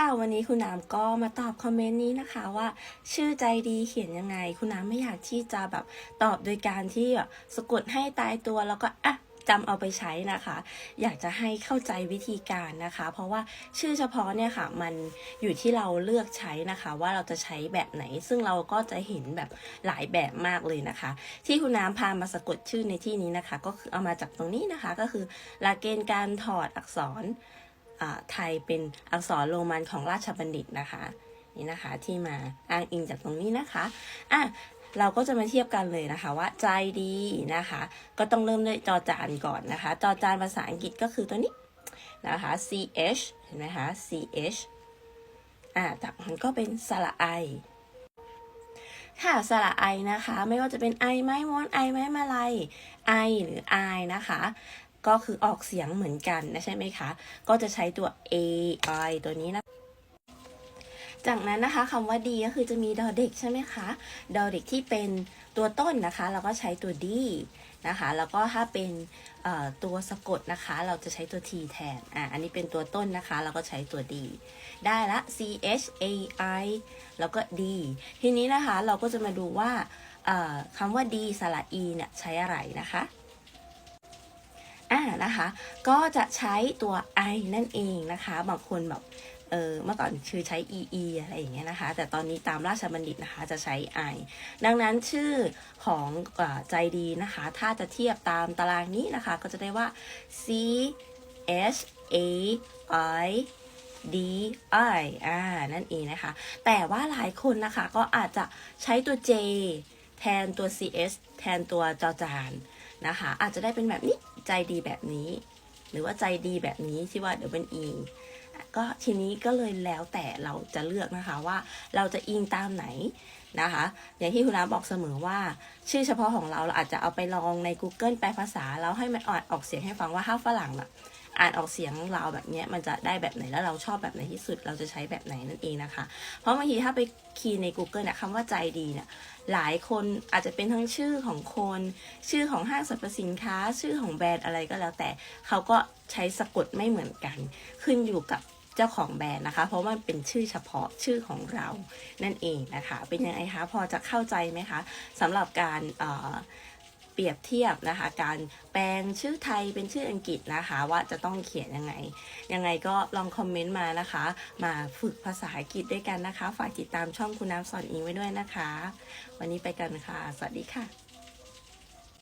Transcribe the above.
ค่ะวันนี้คุณน้ำก็มาตอบคอมเมนต์นี้นะคะว่าชื่อใจดีเขียนยังไง คุณน้ำไม่อยากที่จะแบบตอบโดยการที่แบบสะกดให้ตายตัวแล้วก็อะจำเอาไปใช้นะคะ อยากจะให้เข้าใจวิธีการนะคะ เพราะว่าชื่อเฉพาะเนี่ยค่ะ มันอยู่ที่เราเลือกใช้นะคะ ว่าเราจะใช้แบบไหน ซึ่งเราก็จะเห็นแบบหลายแบบมากเลยนะคะ ที่คุณน้ำพามาสะกดชื่อในที่นี้นะคะ ก็คือเอามาจากตรงนี้นะคะ ก็คือหลักเกณฑ์การถอดอักษร ไทยเป็นอักษรโรมันของราชบัณฑิตนะคะนี่นะคะที่มาอ้างอิงจากตรงนี้นะคะอะเราก็จะมาเทียบกันเลยนะคะว่าใจดีนะคะ ก็ต้องเริ่มด้วยจอจานก่อนนะคะ จอจานภาษาอังกฤษก็คือตัวนี้นะคะ ch เห็นไหมคะ ch อ่าจากนั้นก็เป็นสระไอค่ะสระไอนะคะ ไม่ว่าจะเป็นไอไม้ม้วนไอไม้มาลัยไอหรือไอนะคะ ก็คือออกเสียงเหมือนกันนะใช่ไหมคะ ก็จะใช้ตัว a i ตัวนี้นะ จากนั้นนะคะคำว่าดีก็คือจะมีดอเด็กใช่ไหมคะดอเด็กที่เป็นตัวต้นนะคะ เราก็ใช้ตัวดีนะคะแล้วก็ถ้าเป็นตัวสะกดนะคะ เราจะใช้ตัว t แทนอะอันนี้เป็นตัวต้นนะคะ เราก็ใช้ตัว d ได้ละ c h a i แล้วก็ d ทีนี้นะคะเราก็จะมาดูว่าคำว่า d สระ e เนี่ยใช้อะไรนะคะ อ่านะคะ ก็จะใช้ตัว i นั่นเองนะคะ บางคนแบบเออเมื่อก่อนคือใช้ ee อะไรอย่างเงี้ยนะคะ แต่ตอนนี้ตามราชบัณฑิตนะคะจะใช้ i ดังนั้นชื่อของอใจดีนะคะ ถ้าจะเทียบตามตารางนี้นะคะ ก็จะได้ว่า c h a i d i อ่า นั่นเองนะคะ แต่ว่าหลายคนนะคะก็อาจจะใช้ตัว j แทนตัว cs แทนตัวจอจานนะคะ อาจจะได้เป็นแบบนี้ ใจดีแบบนี้ หรือว่าใจดีแบบนี้ที่ว่าเดี๋ยวเป็นอิงก็ทีนี้ก็เลยแล้วแต่เราจะเลือกนะคะว่าเราจะอิงตามไหนนะคะ อย่างที่คุณน้าบอกเสมอว่า ชื่อเฉพาะของเราเราอาจจะเอาไปลองใน Google แปลภาษาแล้วให้มันอออกเสียงให้ฟังว่าข้าวฝรั่งอะ อ่านออกเสียงเราแบบนี้มันจะได้แบบไหนแล้วเราชอบแบบไหนที่สุด เราจะใช้แบบไหนนั่นเองนะคะ เพราะบางทีถ้าไปคีย์ใน Google เนี่ยคำว่าใจดีเนี่ยหลายคนอาจจะเป็นทั้งชื่อของคน ชื่อของห้างสรรพสินค้า ชื่อของแบรนด์อะไรก็แล้วแต่เขาก็ใช้สะกดไม่เหมือนกัน ขึ้นอยู่กับเจ้าของแบรนด์นะคะ เพราะมันเป็นชื่อเฉพาะชื่อของเรานั่นเองนะคะ เป็นยังไงคะพอจะเข้าใจไหมคะสำหรับการเอ่อ เปรียบเทียบนะคะ การแปลงชื่อไทยเป็นชื่ออังกฤษนะคะ ว่าจะต้องเขียนยังไง ยังไงก็ลองคอมเมนต์มานะคะ มาฝึกภาษาอังกฤษด้วยกันนะคะ ฝากติดตามช่องคุณน้ำสอนอิงไว้ด้วยนะคะ วันนี้ไปกันค่ะ สวัสดีค่ะ